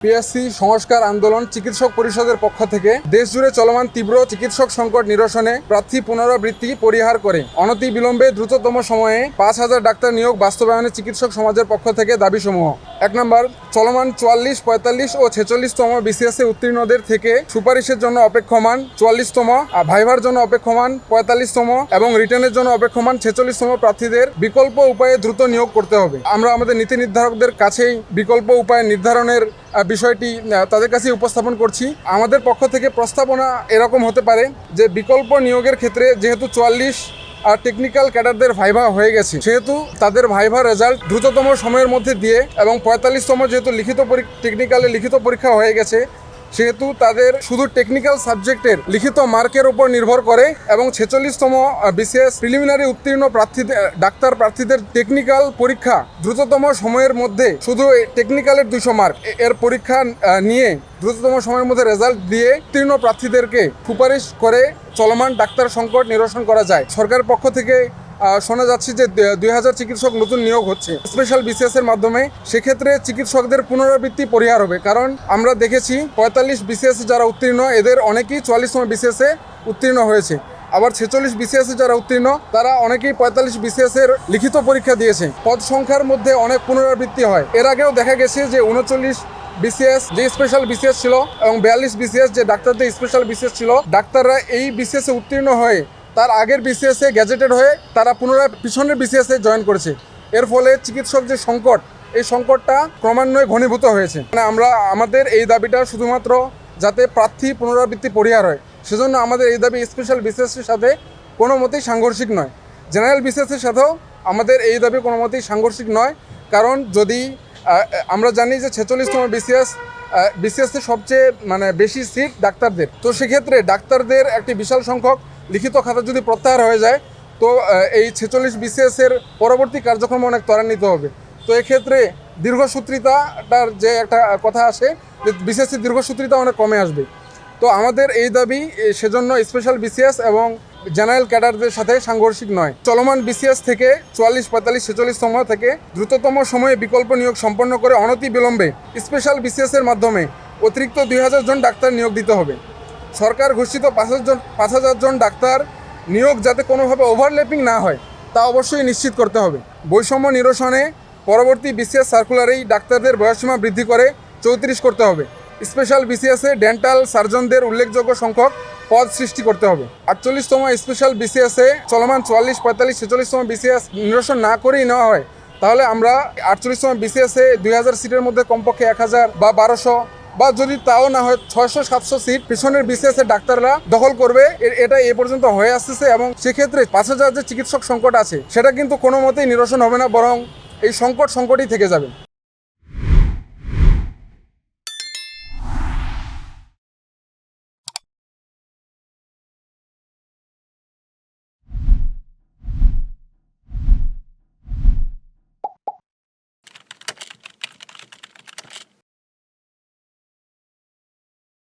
PSC সংস্কার আন্দোলন চিকিৎসক পরিষদের পক্ষ থেকে দেশজুড়ে চলমান তীব্র চিকিৎসক সংকট নিরসনে প্রার্থী পুনরাবৃত্তি পরিহার করে অনতি বিলম্বে দ্রুততম সময়ে পাঁচ হাজার ডাক্তার নিয়োগ বাস্তবায়নে চিকিৎসক সমাজের পক্ষ থেকে দাবিসমূহ। এক নম্বর, চলমান চুয়াল্লিশ, পঁয়তাল্লিশ ও ছেচল্লিশতম বিসিএসএ উত্তীর্ণদের থেকে সুপারিশের জন্য অপেক্ষমান চুয়াল্লিশতম, আর ভাইভার জন্য অপেক্ষমান পঁয়তাল্লিশতম এবং রিটার্নের জন্য অপেক্ষমান ছেচল্লিশতম প্রার্থীদের বিকল্প উপায়ে দ্রুত নিয়োগ করতে হবে। আমরা আমাদের নীতি নির্ধারকদের কাছেই বিকল্প উপায় নির্ধারণের বিষয়টি তাদের কাছে উপস্থাপন করছি। আমাদের পক্ষ থেকে প্রস্তাবনা এরকম হতে পারে যে বিকল্প নিয়োগের ক্ষেত্রে যেহেতু চুয়াল্লিশ আর টেকনিক্যাল ক্যাডারদের ভাইভা হয়ে গেছে। সেহেতু তাদের ভাইভা রেজাল্ট দ্রুততম সময়ের মধ্যে দিয়ে এবং পঁয়তাল্লিশতম যেহেতু লিখিত টেকনিক্যালে লিখিত পরীক্ষা হয়ে গেছে সেহেতু তাদের শুধু টেকনিক্যাল সাবজেক্টের লিখিত মার্কের উপর নির্ভর করে এবং ছেচল্লিশতম বিশেষ প্রিলিমিনারি উত্তীর্ণ প্রার্থীদের ডাক্তার প্রার্থীদের টেকনিক্যাল পরীক্ষা দ্রুততম সময়ের মধ্যে শুধু টেকনিক্যালের দুশো মার্ক এর পরীক্ষা নিয়ে দ্রুততম সময়ের মধ্যে রেজাল্ট দিয়ে উত্তীর্ণ প্রার্থীদেরকে সুপারিশ করে চলমান ডাক্তার সংকট নিরসন করা যায়। সরকারের পক্ষ থেকে শোনা যাচ্ছে যে দুই হাজার চিকিৎসক নতুন নিয়োগ হচ্ছে। স্পেশাল বিসিএস এর মাধ্যমে সেক্ষেত্রে চিকিৎসকদের পুনরাবৃত্তি পরিহার হবে। কারণ আমরা দেখেছি পঁয়তাল্লিশ বিসিএস যারা উত্তীর্ণ, এদের অনেকেই চুয়াল্লিশতম বিসিএস উত্তীর্ণ হয়েছে। আবার ছেচল্লিশ বিসিএস যারা উত্তীর্ণ, তারা অনেকেই পঁয়তাল্লিশ বিসিএস এর লিখিত পরীক্ষা দিয়েছে। পদ সংখ্যার মধ্যে অনেক পুনরাবৃত্তি হয়। এর আগেও দেখা গেছে যে উনচল্লিশ বিসিএস যে স্পেশাল বিসিএস ছিল এবং বিয়াল্লিশ বিসিএস যে ডাক্তারদের স্পেশাল বিসিএস ছিল, ডাক্তাররা এই বিসিএস উত্তীর্ণ হয়ে তার আগের বিসিএস গ্যাজেটেড হয়ে তারা পুনরায় পিছনের বিসিএস জয়েন করেছে। এর ফলে চিকিৎসক যে সংকট, এই সংকটটা ক্রমান্বয়ে ঘনীভূত হয়েছে। মানে আমরা, আমাদের এই দাবিটা শুধুমাত্র যাতে প্রার্থী পুনরাবৃত্তি পরিহার হয়, সেজন্য আমাদের এই দাবি স্পেশাল বিসিএসের সাথে কোনো মতেই সাংঘর্ষিক নয়। জেনারেল বিসিএসের সাথেও আমাদের এই দাবি কোনো মতেই সাংঘর্ষিক নয়। কারণ যদি আমরা জানি যে ছেচল্লিশতম বিসিএস বিসিএসে সবচেয়ে মানে বেশি সিট ডাক্তারদের। তো সেক্ষেত্রে ডাক্তারদের একটি বিশাল সংখ্যক লিখিত খাতা যদি প্রত্যাহার হয়ে যায়, তো এই ছেচল্লিশ বিসিএস এর পরবর্তী কার্যক্রম অনেক ত্বরান্বিত হবে। তো এক্ষেত্রে দীর্ঘসূত্রিতাটার যে একটা কথা আসে, যে বিসিএসির দীর্ঘসূত্রিতা অনেক কমে আসবে। তো আমাদের এই দাবি সেজন্য স্পেশাল বিসিএস এবং জেনারেল ক্যাডারদের সাথে সাংঘর্ষিক নয়। চলমান বিসিএস থেকে চুয়াল্লিশ, পঁয়তাল্লিশ ছেচল্লিশতম থেকে দ্রুততম সময়ে বিকল্প নিয়োগ সম্পন্ন করে অনতি বিলম্বে স্পেশাল বিসিএস এর মাধ্যমে অতিরিক্ত দুই হাজার জন ডাক্তার নিয়োগ দিতে হবে। সরকার ঘোষিত পাঁচ হাজার পাঁচ হাজার জন ডাক্তার নিয়োগ যাতে কোনোভাবে ওভারল্যাপিং না হয়, তা অবশ্যই নিশ্চিত করতে হবে। বৈষম্য নিরসনে পরবর্তী বিসিএস সার্কুলারেই ডাক্তারদের বয়সসীমা বৃদ্ধি করে চৌত্রিশ করতে হবে। স্পেশাল বিসিএসে ডেন্টাল সার্জনদের উল্লেখযোগ্য সংখ্যক পদ সৃষ্টি করতে হবে। আটচল্লিশতম স্পেশাল বিসিএসে চলমান চুয়াল্লিশ, পঁয়তাল্লিশ, ছেচল্লিশতম বিসিএস নিরসন না করেই নেওয়া হয়, তাহলে আমরা আটচল্লিশতম বিসিএসে দুই হাজার সিটের মধ্যে কমপক্ষে এক হাজার বা বারোশো বা যদি তাও না হয় ছয়শো, সাতশো সিট পিছনের বিসিএসের ডাক্তাররা দখল করবে এটা এ পর্যন্ত হয়ে আসতেছে এবং সেক্ষেত্রে পাঁচ হাজার যে চিকিৎসক সংকট আছে, সেটা কিন্তু কোনো মতেই নিরসন হবে না, বরং এই সংকট সংকটই থেকে যাবে।